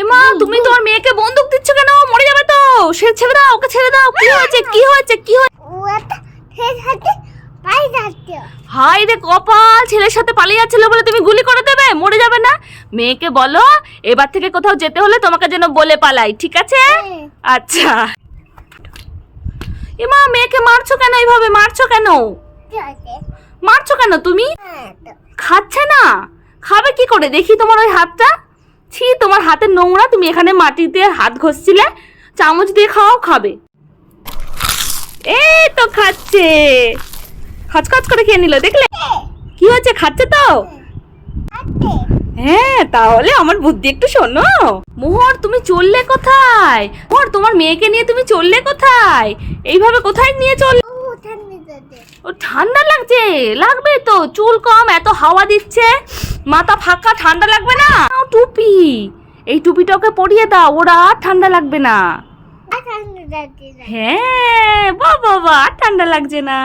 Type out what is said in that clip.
এমা তুমি তোমার মেয়েকে বন্দুক দিচ্ছ কেন? মরে যাবে তো। সে ছেড়ে দাও ওকে ছেড়ে দাও। কি হয়েছে? কি হয়েছে? কি হয়েছে হাই রে কপাল ছেলের সাথে পালিয়ে যাচ্ছিল বলে তুমি গুলি করে দেবে? মরে যাবে না? মেয়েকে বলো এবার থেকে কোথাও যেতে হলে তোমাকে যেন বলে পালাই ঠিক আছে? আচ্ছা। এমা মেয়েকে মারছো কেন এইভাবে? মারছো কেন? মারছো কেন তুমি? খাচ্ছে না? খাবে কি করে? দেখি তোমার ওই হাতটা। ছি তোমার হাতে নোংরা তুমি এখানে মাটিতে হাত ঘষছিলে। চামচ দিয়ে খাওয়াও খাবে। এই তো খাচ্ছে। খচখচ করে খেয়ে নিল দেখলে? কি হয়েছে খাচ্ছে তো? হ্যাঁ তাহলে আমার বুদ্ধি একটু শোনো। মোহর তুমি চললে কোথায়? মোহর তোমার মেয়েকে নিয়ে তুমি চললে কোথায়? এইভাবে কোথায় নিয়ে চল ও ঠান্ডা লাগছে। লাগবে তো চুল কম এত হাওয়া দিচ্ছে। মাথা ফাঁকা ঠান্ডা লাগবে না? টুপি। এই টুপিটা ওকে পরিয়ে দাও ওরা আর ঠান্ডা লাগবে না। হ্যাঁ বাবা বাবা আর ঠান্ডা লাগছে না।